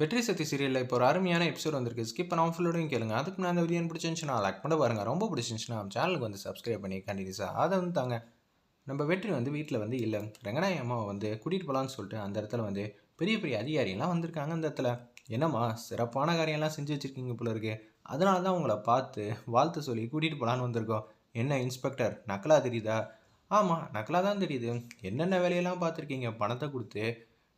வெற்றி சக்தி சீரியலில் இப்போ ஒரு அருமையான எபிசோட் வந்திருக்கு. ஸ்கிப் நான் ஃபுல்லோடையும் கேளுங்க. அதுக்கு நான் அந்த வீடியோ பிடிச்சிருந்துச்சுன்னா லைக் பண்ண பாருங்க. ரொம்ப பிடிச்சிருந்துச்சுன்னா சேனலுக்கு வந்து சப்ஸ்கிரைப் பண்ணி கண்டினியூஸாக அதை வந்து தாங்க. நம்ம வெற்றி வந்து வீட்டில் வந்து இல்லை. ரங்கநாய அம்மாவை வந்து கூட்டிகிட்டு போகலான்னு சொல்லிட்டு அந்த இடத்துல வந்து பெரிய பெரிய அதிகாரியெல்லாம் வந்திருக்காங்க அந்த இடத்துல. என்னம்மா சிறப்பான காரியம்லாம் செஞ்சு வச்சுருக்கீங்க போல இருக்கு. அதனால தான் உங்களை பார்த்து வாழ்த்து சொல்லி கூட்டிகிட்டு போகலான்னு வந்திருக்கோம். என்ன இன்ஸ்பெக்டர் நக்கலாக தெரியுதா? ஆமாம் நக்கலாக தான் தெரியுது. என்னென்ன வேலையெல்லாம் பார்த்துருக்கீங்க? பணத்தை கொடுத்து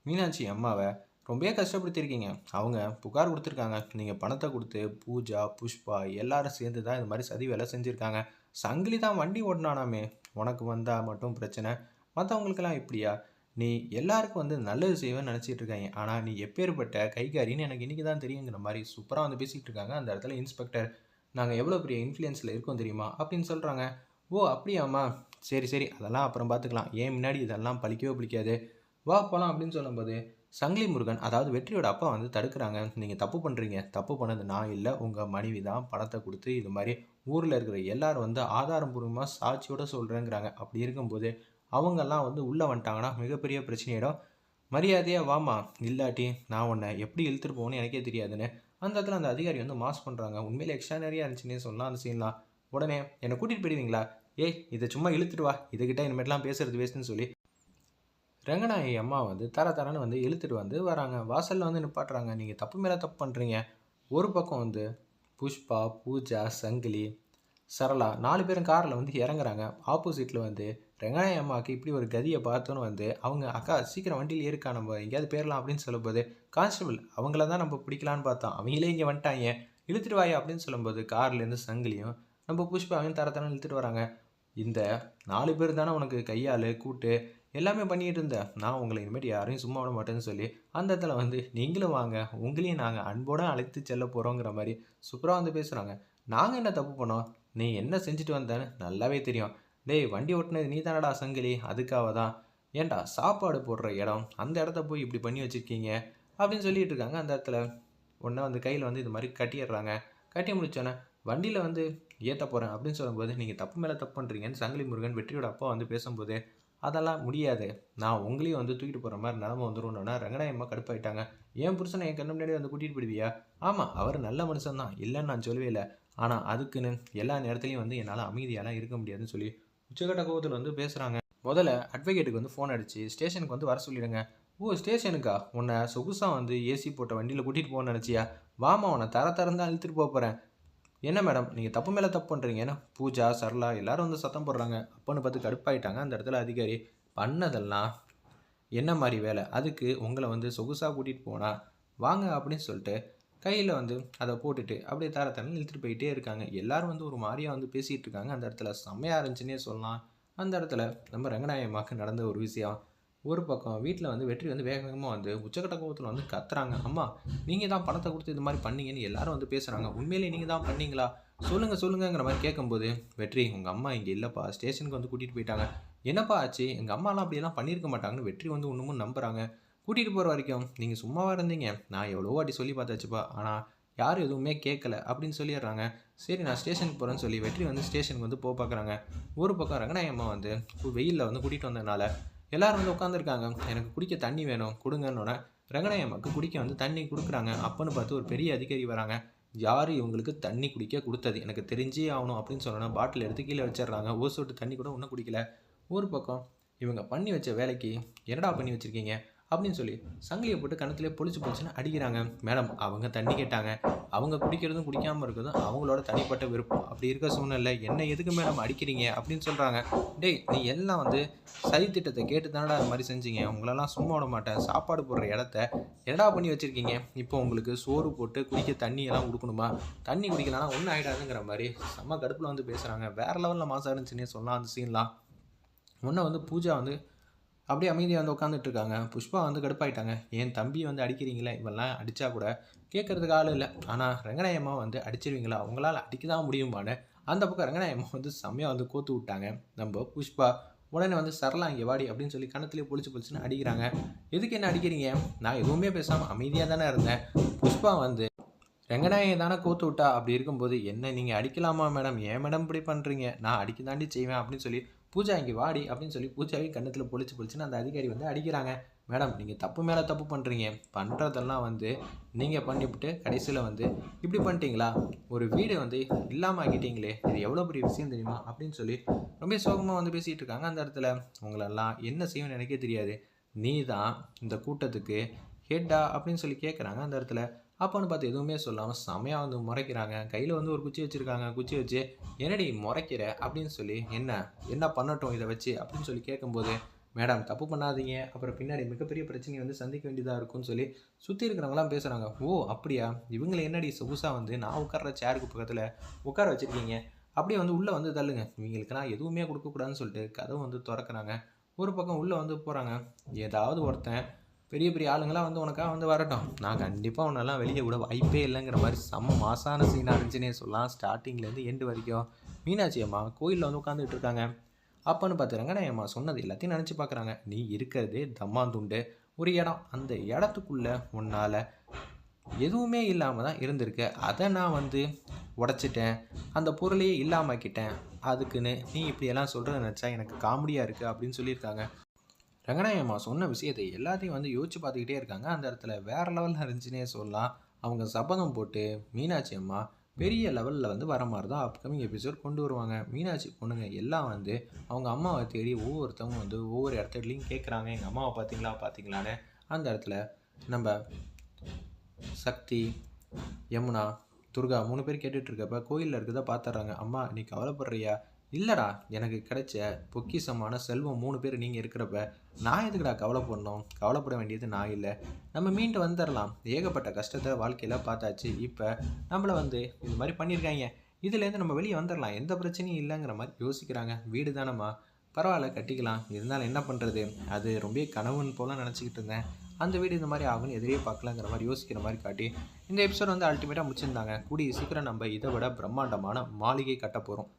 மீனாட்சி அம்மாவை ரொம்பவே கஷ்டப்படுத்தியிருக்கீங்க. அவங்க புகார் கொடுத்துருக்காங்க. நீங்கள் பணத்தை கொடுத்து பூஜா புஷ்பா எல்லாரும் சேர்ந்து தான் இந்த மாதிரி சதி வேலை செஞ்சுருக்காங்க. சங்கிலி தான் வண்டி ஓட்டினானாமே. உனக்கு வந்தால் மட்டும் பிரச்சனை. மற்றவங்களுக்கெல்லாம் இப்படியா? நீ எல்லாருக்கும் வந்து நல்லது செய்வேன்னு நினச்சிட்டு இருக்காங்க. ஆனால் நீ எப்பேற்பட்ட கைகாரின்னு எனக்கு இன்றைக்கி தான் தெரியுங்கிற மாதிரி சூப்பராக வந்து பேசிகிட்டு இருக்காங்க அந்த இடத்துல இன்ஸ்பெக்டர் நாங்கள் எவ்வளோ பெரிய இன்ஃப்ளூயன்ஸில் இருக்கோம் தெரியுமா? அப்படின்னு சொல்கிறாங்க ஓ அப்படியாம்மா. சரி சரி. அதெல்லாம் அப்புறம் பார்த்துக்கலாம் ஏன் முன்னாடி இதெல்லாம் பழிக்கவே பிடிக்காது? வா போகலாம் அப்படின்னு சொல்லும்போது சங்கிலி முருகன் அதாவது வெற்றியோட அப்பா வந்து தடுக்கிறாங்க. நீங்கள் தப்பு பண்ணுறீங்க தப்பு பண்ணது நான் இல்லை. உங்கள் மனைவி தான் பணத்தை கொடுத்து இது மாதிரி ஊரில் இருக்கிற எல்லாரும் வந்து ஆதாரபூர்வமாக சாட்சியோட சொல்கிறேங்கிறாங்க அப்படி இருக்கும்போது அவங்கெல்லாம் வந்து உள்ளே வந்துட்டாங்கன்னா மிகப்பெரிய பிரச்சனையிடும் மரியாதையாக வாமா இல்லாட்டி நான் உன்னை எப்படி இழுத்துட்டு போகணும்னு எனக்கே தெரியாதுன்னு அந்த இடத்துல அந்த அதிகாரி வந்து மாஸ் பண்ணுறாங்க உண்மையிலே எக்ஸ்ட்ரா நிறையா இருந்துச்சுன்னே சொல்லலாம் அந்த சீன்லாம் உடனே என்னை கூட்டிகிட்டு போயிடுவீங்களா? ஏய் இதை சும்மா இழுத்துட்டு வா. இதுகிட்ட இனிமேட்லாம் பேசுறது வேஸ்ட்டுன்னு சொல்லி ரங்கநாயகி அம்மா வந்து தர தரன்னு வந்து இழுத்துட்டு வந்து வராங்க. வாசலில் வந்து நிப்பாட்டுறாங்க. நீங்கள் தப்பு மேலே தப்பு பண்ணுறீங்க ஒரு பக்கம் வந்து புஷ்பா பூஜா சங்கிலி சரளா நாலு பேரும் காரில் வந்து இறங்குறாங்க. ஆப்போசிட்டில் வந்து ரங்கநாயகி அம்மாவுக்கு இப்படி ஒரு கதியை பார்த்தோன்னு வந்து அவங்க அக்கா சீக்கிரம் வண்டியில் ஏறுக்கா நம்ம எங்கேயாவது போயிடலாம் அப்படின்னு சொல்லும்போது கான்ஸ்டபிள் அவங்கள தான் நம்ம பிடிக்கலான்னு பார்த்தோம். அவங்களே இங்கே வந்துட்டாங்க. இழுத்துட்டு வாயா அப்படின்னு சொல்லும்போது கார்லேருந்து சங்கிலியும் நம்ம புஷ்பாவையும் தர தரம் இழுத்துட்டு வராங்க. இந்த நாலு பேர் தானே உனக்கு கையால் கூட்டு எல்லாமே பண்ணிகிட்டு இருந்தேன். நான் உங்களை இனிமேட்டு யாரையும் சும்மா விட மாட்டேன்னு சொல்லி அந்த இடத்துல வந்து நீங்களும் வாங்க உங்களையும் நாங்கள் அன்போடு அழைத்து செல்ல போகிறோங்கிற மாதிரி சூப்பராக வந்து பேசுகிறாங்க நாங்கள் என்ன தப்பு பண்ணோம்? நீ என்ன செஞ்சுட்டு வந்தேன்னு நல்லாவே தெரியும். டேய் வண்டி ஓட்டினது நீ தானடா சங்கிலி அதுக்காக தான். ஏன்டா சாப்பாடு போடுற இடம் அந்த இடத்த போய் இப்படி பண்ணி வச்சுருக்கீங்க? அப்படின்னு சொல்லிட்டு இருக்காங்க. அந்த இடத்துல ஒன்றை வந்து கையில் வந்து இது மாதிரி கட்டிடுறாங்க. கட்டி முடிச்சோன்னே வண்டியில் வந்து ஏற்ற போகிறேன் அப்படின்னு சொல்லும்போது நீங்கள் தப்பு மேலே தப்பு பண்ணுறீங்கன்னு சங்கிலி முருகன் வெற்றியோட அப்பா வந்து பேசும்போது அதெல்லாம் முடியாது. நான் உங்களையும் வந்து தூக்கிட்டு போகிற மாதிரி நிலம வந்துருவோன்னா ரங்கநாயம்மா கடுப்பாயிட்டாங்க. என் புருஷனை என் கண்ணு முன்னாடி வந்து கூட்டிகிட்டு போயிடுவியா? ஆமாம் அவர் நல்ல மனுஷன் தான். இல்லைன்னு நான் சொல்லவே இல்லை. ஆனால் அதுக்குன்னு எல்லா நேரத்துலையும் வந்து என்னால் அமைதியாலாம் இருக்க முடியாதுன்னு சொல்லி உச்சகட்ட கோபத்தில் வந்து பேசுகிறாங்க முதல்ல அட்வொகேட்டுக்கு வந்து ஃபோன் அடித்து ஸ்டேஷனுக்கு வந்து வர சொல்லிடுங்க. ஓ ஸ்டேஷனுக்கா உன்னை சொகுசாக வந்து ஏசி போட்ட வண்டியில் கூட்டிகிட்டு போகணும்னு நினச்சியா? வாமா உன்னை தர தரந்தான் இழுத்துட்டு போக போகிறேன் என்ன மேடம் நீங்கள் தப்பு மேலே தப்பு பண்ணுறீங்க ஏன்னா பூஜா சரளா எல்லோரும் வந்து சத்தம் போடுறாங்க. அப்போன்னு பார்த்து கடுப்பாயிட்டாங்க. அந்த இடத்துல அதிகாரி பண்ணதெல்லாம் என்ன மாதிரி வேலை? அதுக்கு உங்களை வந்து சொகுசாக கூட்டிகிட்டு போனால் வாங்க அப்படின்னு சொல்லிட்டு கையில் வந்து அதை போட்டுட்டு அப்படியே தர தரன்னு இழுத்துட்டு போயிட்டே இருக்காங்க. எல்லோரும் வந்து ஒரு மாதிரியாக வந்து பேசிகிட்டு இருக்காங்க. அந்த இடத்துல செம்மையாக இருந்துச்சுன்னே சொல்லலாம். அந்த இடத்துல நம்ம ரங்கநாயகமாக்கு நடந்த ஒரு விஷயம். ஒரு பக்கம் வீட்டில் வந்து வெற்றி வந்து வேக வேகமாக வந்து உச்சக்கட்ட கோபத்தில் வந்து கத்துறாங்க. அம்மா நீங்கள் தான் பணத்தை கொடுத்து இது மாதிரி பண்ணீங்கன்னு எல்லாரும் வந்து பேசுகிறாங்க உண்மையிலே நீங்கள் தான் பண்ணீங்களா? சொல்லுங்கள் சொல்லுங்கங்கிற மாதிரி கேட்கும்போது வெற்றி உங்கள் அம்மா இங்கே இல்லைப்பா ஸ்டேஷனுக்கு வந்து கூட்டிகிட்டு போயிட்டாங்க. என்னப்பா ஆச்சு? எங்கள் அம்மாலாம் அப்படியெல்லாம் பண்ணியிருக்க மாட்டாங்கன்னு வெற்றி வந்து ஒன்றுமும் நம்புகிறாங்க கூட்டிகிட்டு போகிற வரைக்கும் நீங்கள் சும்மாவாக இருந்தீங்க. நான் எவ்வளோ வாட்டி சொல்லி பார்த்தாச்சுப்பா. ஆனால் யாரும் எதுவுமே கேட்கல அப்படின்னு சொல்லிடுறாங்க. சரி நான் ஸ்டேஷனுக்கு போகிறேன்னு சொல்லி வெற்றி வந்து ஸ்டேஷனுக்கு வந்து போக பார்க்குறாங்க. ஒரு பக்கம் ரங்கநாயம்மா வந்து வெயிலில் வந்து கூட்டிகிட்டு வந்ததுனால எல்லோரும் வந்து உட்காந்துருக்காங்க எனக்கு குடிக்க தண்ணி வேணும் கொடுங்கன்னொன்னே ரங்கநாயம்மாக்கு குடிக்க வந்து தண்ணி கொடுக்குறாங்க. அப்போன்னு பார்த்து ஒரு பெரிய அதிகாரி வராங்க. யார் இவங்களுக்கு தண்ணி குடிக்க கொடுத்தது? எனக்கு தெரிஞ்சே ஆகணும் அப்படின்னு சொன்னோன்னா பாட்டில் எடுத்து கீழே வச்சிடுறாங்க. ஒரு சொட்டு தண்ணி கூட ஒன்றும் குடிக்கல. ஒரு பக்கம் இவங்க பண்ணி வச்ச வேலைக்கு என்னடா பண்ணி வச்சுருக்கீங்க? அப்படின்னு சொல்லி சங்கிலியை போட்டு கணத்துலேயே பொழிச்சு பொழிச்சுன்னு அடிக்கிறாங்க. மேடம் அவங்க தண்ணி கேட்டாங்க. அவங்க குடிக்கிறதும் குடிக்காமல் இருக்கிறதும் அவங்களோட தனிப்பட்ட விருப்பம். அப்படி இருக்க சூழ்நிலை என்ன எதுக்கு மேடம் அடிக்கிறீங்க? அப்படின்னு சொல்கிறாங்க டேய் நீ எல்லாம் வந்து சதி திட்டத்தை கேட்டு தானடா அது மாதிரி செஞ்சீங்க. உங்களெல்லாம் சும்மா விட மாட்டேன். சாப்பாடு போடுற இடத்த என்னடா பண்ணி வச்சுருக்கீங்க? இப்போ உங்களுக்கு சோறு போட்டு குடிக்க தண்ணியெல்லாம் கொடுக்கணுமா? தண்ணி குடிக்கலன்னா ஒன்றும் ஆகிடாதுங்கிற மாதிரி செம்ம கடுப்பில் வந்து பேசுகிறாங்க வேறு லெவலில் மாசம் இருந்துச்சுன்னே சொல்லலாம் அந்த சீன்லாம் ஒன்றை வந்து பூஜா வந்து அப்படியே அமைதியாக வந்து உட்காந்துட்டு இருக்காங்க புஷ்பா வந்து கடுப்பாயிட்டாங்க. என் தம்பி வந்து அடிக்கிறீங்களே? இவெல்லாம் அடித்தா கூட கேட்கறதுக்கு ஆள் இல்லை. ஆனால் ரங்கநாயம்மா வந்து அடிச்சிருவீங்களா? உங்களால் அடிக்க தான் முடியுமான்னு. அந்த பக்கம் ரங்கநாயம்மா வந்து செம்மையாக வந்து கோத்து விட்டாங்க. நம்ம புஷ்பா உடனே வந்து சரலாம் இங்கே வாடி அப்படின்னு சொல்லி கணத்துலேயே பொழிச்சு பொழிச்சுன்னு அடிக்கிறாங்க. எதுக்கு என்ன அடிக்கிறீங்க? நான் எதுவுமே பேசாமல் அமைதியாக தானே இருந்தேன். புஷ்பா வந்து ரங்கநாயகி தானே கோத்து விட்டா? அப்படி இருக்கும்போது என்ன நீங்கள் அடிக்கலாமா மேடம்? ஏன் மேடம் இப்படி பண்ணுறீங்க நான் அடிக்க தாண்டி செய்வேன் அப்படின்னு சொல்லி பூஜா இங்கே வாடி அப்படின்னு சொல்லி பூஜாவையும் கண்ணத்தில் பொழிச்சு பொழிச்சுன்னு அந்த அதிகாரி வந்து அடிக்கிறாங்க. மேடம் நீங்கள் தப்பு மேலே தப்பு பண்ணுறீங்க பண்ணுறதெல்லாம் வந்து நீங்கள் பண்ணிவிட்டு கடைசியில் வந்து இப்படி பண்ணிட்டீங்களா? ஒரு வீடு வந்து இல்லாமல் ஆக்கிட்டீங்களே இது எவ்வளோ பெரிய விஷயம் தெரியுமா? அப்படின்னு சொல்லி ரொம்ப சோகமாக வந்து பேசிகிட்டு இருக்காங்க அந்த இடத்துல. உங்களெல்லாம் என்ன செய்யணும்னு எனக்கே தெரியாது. நீ தான் இந்த கூட்டத்துக்கு ஹெட்டா? அப்படின்னு சொல்லி கேட்குறாங்க அந்த இடத்துல. அப்போன்னு பார்த்து எதுவுமே சொல்லாமல் செமையாக வந்து முறைக்கிறாங்க. கையில் வந்து ஒரு குச்சி வச்சுருக்காங்க. குச்சி வச்சு என்னடி முறைக்கிற? அப்படின்னு சொல்லி என்ன? என்ன பண்ணட்டும் இதை வச்சு? அப்படின்னு சொல்லி கேட்கும்போது மேடம் தப்பு பண்ணாதீங்க. அப்புறம் பின்னாடி மிகப்பெரிய பிரச்சனையை வந்து சந்திக்க வேண்டியதாக இருக்கும்னு சொல்லி சுற்றி இருக்கிறவங்களாம் பேசுகிறாங்க ஓ அப்படியா? இவங்களை என்னடி சொகுசாக வந்து நான் உட்கார்ற சேருக்கு பக்கத்தில் உட்கார வச்சுருக்கீங்க? அப்படியே வந்து உள்ளே வந்து தள்ளுங்க. நான் எதுவுமே கொடுக்கக்கூடாதுன்னு சொல்லிட்டு கதவு வந்து திறக்கிறாங்க. ஒரு பக்கம் உள்ளே வந்து போகிறாங்க ஏதாவது ஒருத்தன் பெரிய பெரிய ஆளுங்களாம் வந்து உனக்காக வந்து வரட்டும். நான் கண்டிப்பாக உன்னெல்லாம் வெளியே விட வாய்ப்பே இல்லைங்கிற மாதிரி செம்ம மாசான சீனாக இருந்துச்சுன்னே சொல்லலாம். ஸ்டார்டிங்லேருந்து எண்டு வரைக்கும். மீனாட்சி அம்மா கோயிலில் வந்து உட்காந்துட்டு இருக்காங்க. அப்போன்னு பார்த்துறாங்க நான் அம்மா சொன்னது எல்லாத்தையும் நினச்சி பார்க்குறாங்க நீ இருக்கிறதே தம்மாந்துண்டு. ஒரு இடம். அந்த இடத்துக்குள்ளே உன்னால் எதுவுமே இல்லாமல் தான் இருந்திருக்க. அதை நான் வந்து உடச்சிட்டேன். அந்த பொருளையே இல்லாமக்கிட்டேன். அதுக்குன்னு நீ இப்படியெல்லாம் சொல்கிறத நினச்சா எனக்கு காமெடியாக இருக்குது அப்படின்னு சொல்லியிருக்காங்க. ரங்கநாயம்மா சொன்ன விஷயத்தை எல்லாத்தையும் வந்து யோசிச்சு பார்த்துக்கிட்டே இருக்காங்க. அந்த இடத்துல வேறு லெவலில் இருந்துச்சுன்னே சொல்லலாம். அவங்க சபதம் போட்டு மீனாட்சி அம்மா பெரிய லெவலில் வந்து வர மாதிரி தான் அப்கமிங் எபிசோட் கொண்டு வருவாங்க. மீனாட்சி பொண்ணுங்க எல்லாம் வந்து அவங்க அம்மாவை தேடி ஒவ்வொருத்தவங்க வந்து ஒவ்வொரு இடத்துலையும் கேட்குறாங்க எங்கள் அம்மாவை பார்த்தீங்களா பார்த்தீங்களான்னு அந்த இடத்துல நம்ம சக்தி யமுனா துர்கா மூணு பேர் கேட்டுட்ருக்கப்ப கோயிலில் இருக்கிறத பார்த்துட்றாங்க. அம்மா நீ கவலைப்படுறியா? இல்லைடா எனக்கு கிடைச்ச பொக்கிஷமான செல்வம் மூணு பேர் நீங்கள் இருக்கிறப்ப நான் எதுக்குடா கவலைப்படணும்? கவலைப்பட வேண்டியது நான் இல்லை. நம்ம மீண்டு வந்துடலாம் ஏகப்பட்ட கஷ்டத்தை வாழ்க்கையில் பார்த்தாச்சு. இப்போ நம்மளை வந்து இது மாதிரி பண்ணியிருக்காங்க இதுலேருந்து நம்ம வெளியே வந்துடலாம் எந்த பிரச்சனையும் இல்லைங்கிற மாதிரி யோசிக்கிறாங்க. வீடு தானம்மா. பரவாயில்ல கட்டிக்கலாம். இருந்தாலும் என்ன பண்ணுறது அது ரொம்ப கனவுன்னு போல நினச்சிக்கிட்டு இருந்தேன். அந்த வீடு இந்த மாதிரி ஆகும்னு எதிரே பார்க்கலாங்கிற மாதிரி யோசிக்கிற மாதிரி காட்டி இந்த எபிசோட் வந்து அல்டிமேட்டாக முடிச்சிருந்தாங்க. கூடிய சீக்கிரம் நம்ம இதை விட பிரம்மாண்டமான மாளிகை கட்ட போகிறோம்